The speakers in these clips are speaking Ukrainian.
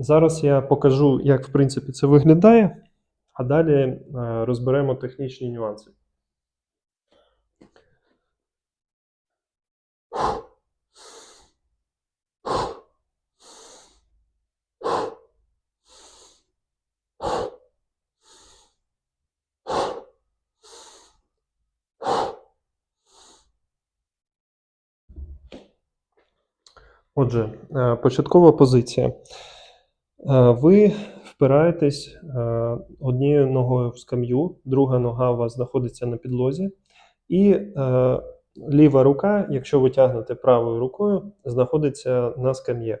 Зараз я покажу, як в принципі це виглядає, а далі е, розберемо технічні нюанси. Отже, е, початкова позиція. Е, Ви впираєтесь е, однією ногою в скам'ю, друга нога у вас знаходиться на підлозі, і е, ліва рука, якщо ви тягнете правою рукою, знаходиться на скам'ї.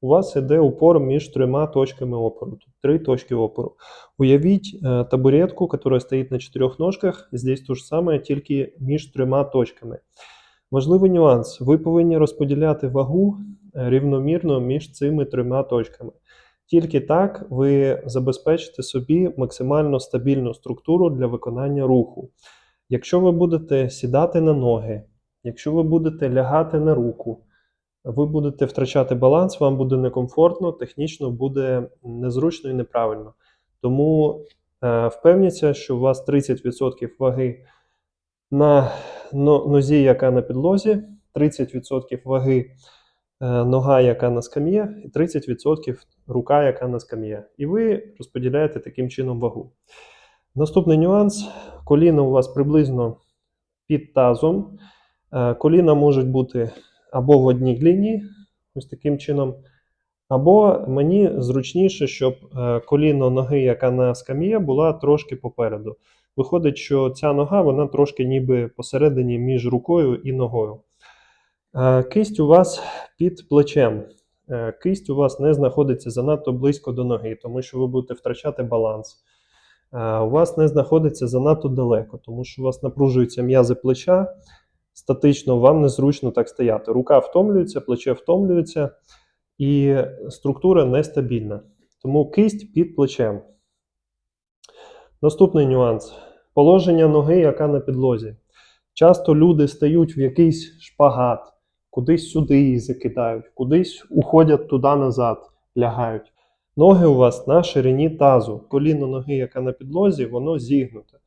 У вас іде упор між трьома точками опору, три точки опору. Уявіть табуретку, яка стоїть на чотирьох ножках, здесь то ж саме, тільки між трьома точками. Важливий нюанс: ви повинні розподіляти вагу рівномірно між цими трьома точками. Тільки так ви забезпечите собі максимально стабільну структуру для виконання руху. Якщо ви будете сідати на ноги, якщо ви будете лягати на руку, ви будете втрачати баланс, вам буде некомфортно, технічно буде незручно і неправильно. Тому е, впевніться, що у вас 30% ваги на нозі, яка на підлозі, 30% ваги нога, яка на скам'є, і 30% рука, яка на скам'є. І ви розподіляєте таким чином вагу. Наступний нюанс: коліна у вас приблизно під тазом. Е, Коліна можуть бути або в одній лінії, ось таким чином, або мені зручніше, щоб е, коліно ноги, яка на скам'є, була трошки попереду. Виходить, що ця нога вона трошки ніби посередині між рукою і ногою. Е, Кисть у вас під плечем. Е, Кисть у вас не знаходиться занадто близько до ноги, тому що ви будете втрачати баланс. Е, У вас не знаходиться занадто далеко, тому що у вас напружуються м'язи плеча. Статично вам незручно так стояти. Рука втомлюється, плече втомлюється, і структура нестабільна. Тому кисть під плечем. Наступний нюанс: положення ноги, яка на підлозі. Часто люди стають в якийсь шпагат, кудись сюди її закидають, кудись уходять туди назад, лягають. Ноги у вас на ширині тазу. Коліно ноги, яка на підлозі, воно зігнуте.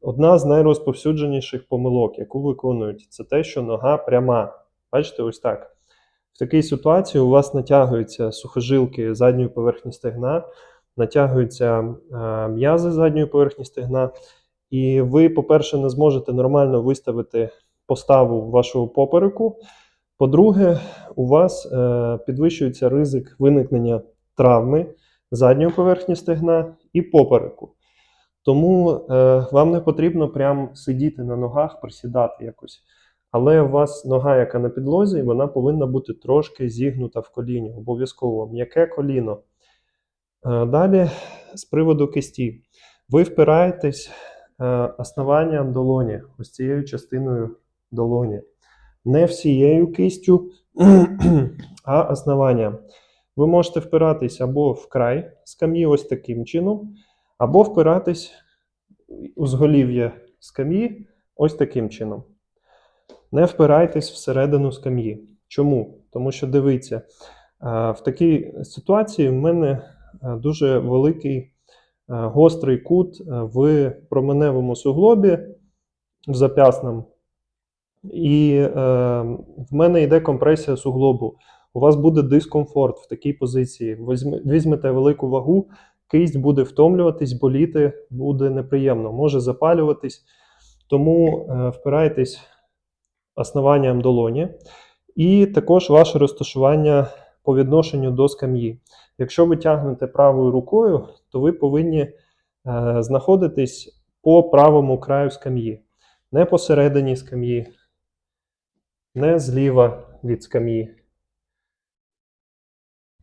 Одна з найрозповсюдженіших помилок, яку виконують, це те, що нога пряма. Бачите, ось так. В такій ситуації у вас натягуються сухожилки задньої поверхні стегна, натягуються е, м'язи задньої поверхні стегна, і ви, по-перше, не зможете нормально виставити поставу вашого попереку. По-друге, у вас е, підвищується ризик виникнення травми задньої поверхні стегна і попереку. Тому е, вам не потрібно прям сидіти на ногах, присідати якось. Але у вас нога, яка на підлозі, вона повинна бути трошки зігнута в коліні, обов'язково м'яке коліно. Е, Далі, з приводу кисті, ви впираєтесь основанням долоні, ось цією частиною долоні. Не всією кистю, а основанням. Ви можете впиратись або в край скам'ї, ось таким чином, або впиратись у зголів'я скам'ї ось таким чином. Не впирайтесь всередину скам'ї. Чому? Тому що дивіться, в такій ситуації в мене е, дуже великий е, гострий кут е, в променевому суглобі в зап'ясному. І е, в мене йде компресія суглобу. У вас буде дискомфорт в такій позиції. Візьме- Візьмете велику вагу, кисть буде втомлюватись, боліти, буде неприємно, може запалюватись. Тому е, впирайтесь основанням долоні. І також ваше розташування по відношенню до скам'ї. Якщо ви тягнете правою рукою, то ви повинні е, знаходитись по правому краю скам'ї, не посередині скам'ї, не зліва від скам'ї,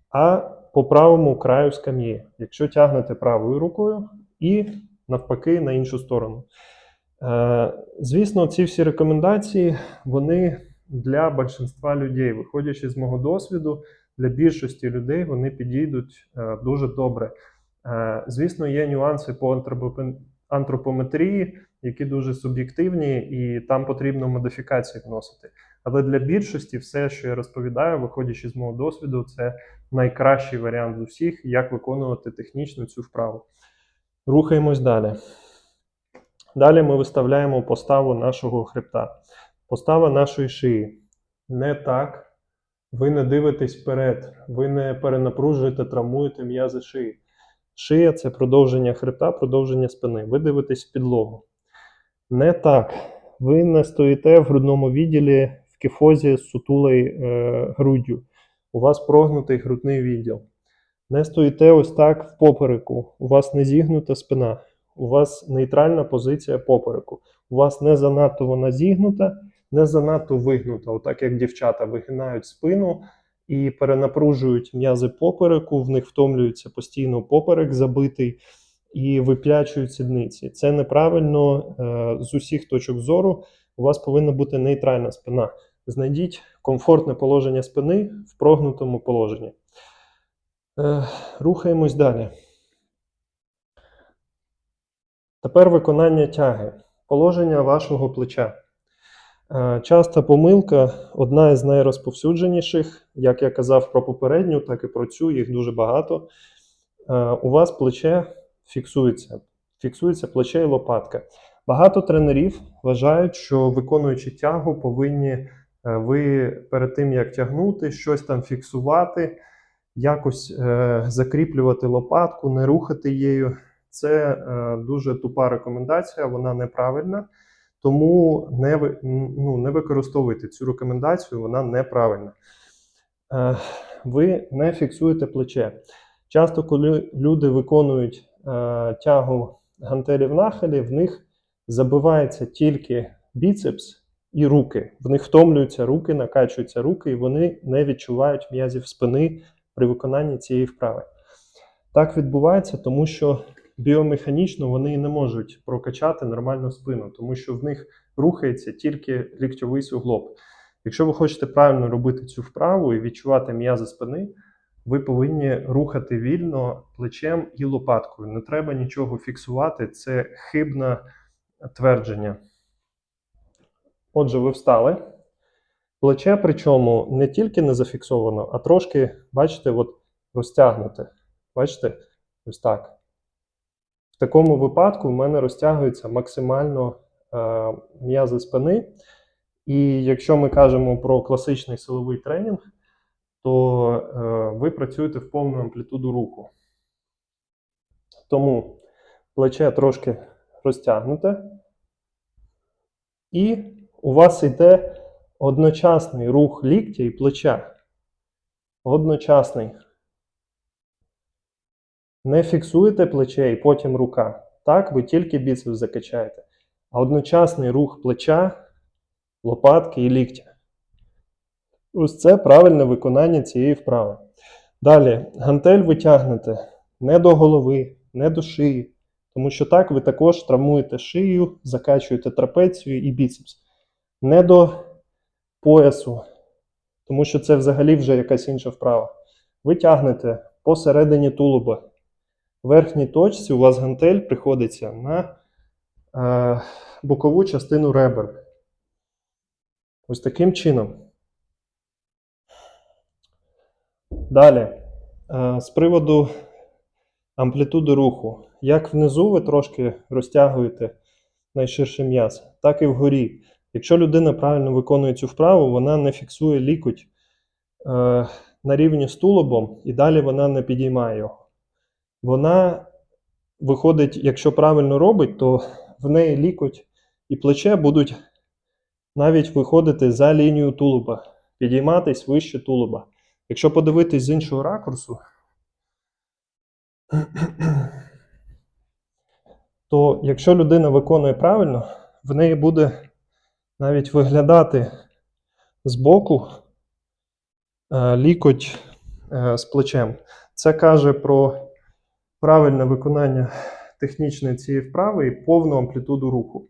а по правому краю скам'ї, якщо тягнете правою рукою і навпаки на іншу сторону. Е, Звісно, ці всі рекомендації вони для більшинства людей, виходячи з мого досвіду, для більшості людей вони підійдуть е, дуже добре. Е, Звісно, є нюанси по антропометрії. Які дуже суб'єктивні, і там потрібно модифікації вносити. Але для більшості все, що я розповідаю, виходячи з мого досвіду, це найкращий варіант з усіх, як виконувати технічно цю вправу. Рухаємось далі. Далі ми виставляємо поставу нашого хребта. Постава нашої шиї. Не так. Ви не дивитесь вперед, ви не перенапружуєте, травмуєте м'язи шиї. Шия це продовження хребта, продовження спини. Ви дивитесь в підлогу. Не так. Ви не стоїте в грудному відділі в кіфозі з сутулою е, груддю. У вас прогнутий грудний відділ. Не стоїте ось так в попереку. У вас не зігнута спина. У вас нейтральна позиція попереку. У вас не занадто вона зігнута, не занадто вигнута. Отак як дівчата вигинають спину і перенапружують м'язи попереку, в них втомлюється постійно поперек забитий і виплячують сідниці. Це неправильно е, з усіх точок зору. У вас повинна бути нейтральна спина. Знайдіть комфортне положення спини в прогнутому положенні. Е, Рухаємось далі. Тепер виконання тяги. Положення вашого плеча. Е, Часта помилка одна із найрозповсюдженіших. Як я казав про попередню, так і про цю, їх дуже багато. У вас плече фіксується. Фіксується плече і лопатка. Багато тренерів вважають, що виконуючи тягу, повинні е, ви перед тим, як тягнути, щось там фіксувати, якось е, закріплювати лопатку, не рухати її. Це е, дуже тупа рекомендація, вона неправильна. Тому не, ну, не використовуйте цю рекомендацію, вона неправильна. Е, ви не фіксуєте плече. Часто, коли люди виконують тягу гантелів нахилі, в них забивається тільки біцепс і руки. В них втомлюються руки, накачуються руки, і вони не відчувають м'язів спини при виконанні цієї вправи. Так відбувається, тому що біомеханічно вони не можуть прокачати нормальну спину, тому що в них рухається тільки ліктьовий суглоб. Якщо ви хочете правильно робити цю вправу і відчувати м'язи спини, ви повинні рухати вільно плечем і лопаткою. Не треба нічого фіксувати, це хибне твердження. Отже, ви встали. Плече, причому не тільки не зафіксовано, а трошки, бачите, от розтягнуте. Бачите? Ось так. В такому випадку в мене розтягуються максимально е, м'язи спини. І якщо ми кажемо про класичний силовий тренінг, то е, ви працюєте в повну амплітуду руху. Тому плече трошки розтягнуте, і у вас йде одночасний рух ліктя і плеча. Одночасний. Не фіксуєте плече і потім рука. Так, ви тільки біцепс закачаєте. А одночасний рух плеча, лопатки і ліктя. Ось це правильне виконання цієї вправи. Далі, гантель ви тягнете не до голови, не до шиї, тому що так ви також травмуєте шию, закачуєте трапецію і біцепс. Не до поясу, тому що це взагалі вже якась інша вправа. Ви тягнете посередині тулуба. В верхній точці у вас гантель приходиться на е, бокову частину ребер. Ось таким чином. Далі, е, з приводу амплітуди руху. Як внизу ви трошки розтягуєте найширший м'яз, так і вгорі. Якщо людина правильно виконує цю вправу, вона не фіксує лікоть е, на рівні з тулубом і далі вона не підіймає його. Вона виходить, якщо правильно робить, то в неї лікоть і плече будуть навіть виходити за лінію тулуба, підійматись вище тулуба. Якщо подивитись з іншого ракурсу, то якщо людина виконує правильно, в неї буде навіть виглядати збоку е, лікоть е, з плечем. Це каже про правильне виконання технічної цієї вправи і повну амплітуду руху.